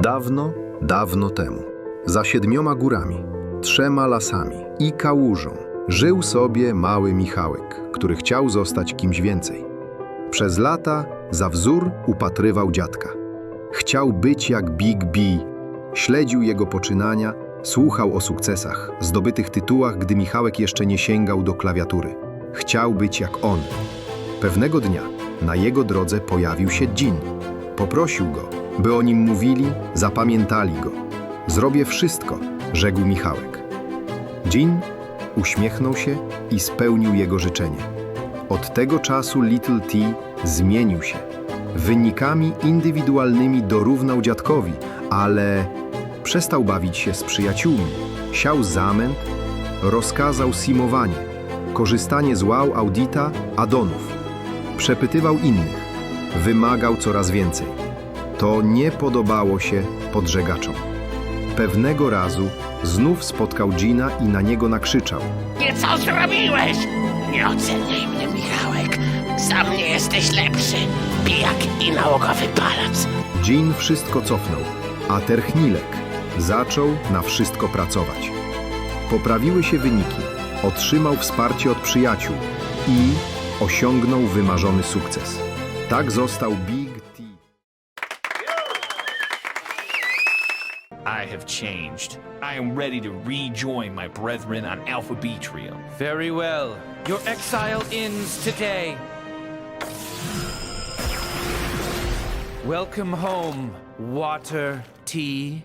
Dawno, dawno temu, za siedmioma górami, trzema lasami i kałużą, żył sobie mały Michałek, który chciał zostać kimś więcej. Przez lata za wzór upatrywał dziadka. Chciał być jak Big B, śledził jego poczynania, słuchał o sukcesach, zdobytych tytułach, gdy Michałek jeszcze nie sięgał do klawiatury. Chciał być jak on. Pewnego dnia na jego drodze pojawił się dżin. Poprosił go, by o nim mówili, zapamiętali go. Zrobię wszystko, rzekł Michałek. Dżin uśmiechnął się i spełnił jego życzenie. Od tego czasu Little T zmienił się. Wynikami indywidualnymi dorównał dziadkowi, ale przestał bawić się z przyjaciółmi, siał zamęt, rozkazał simowanie, korzystanie z wow audita, addonów. Przepytywał innych, wymagał coraz więcej. To nie podobało się podżegaczom. Pewnego razu znów spotkał Gina i na niego nakrzyczał. Nie co zrobiłeś? Nie oceniaj mnie, Michałek. Sam nie jesteś lepszy. Pijak i nałogowy palac. Jean wszystko cofnął, a Terchnilek zaczął na wszystko pracować. Poprawiły się wyniki, otrzymał wsparcie od przyjaciół i osiągnął wymarzony sukces. Tak został Big I have changed. I am ready to rejoin my brethren on Alpha B Trio. Very well. Your exile ends today. Welcome home, Water T.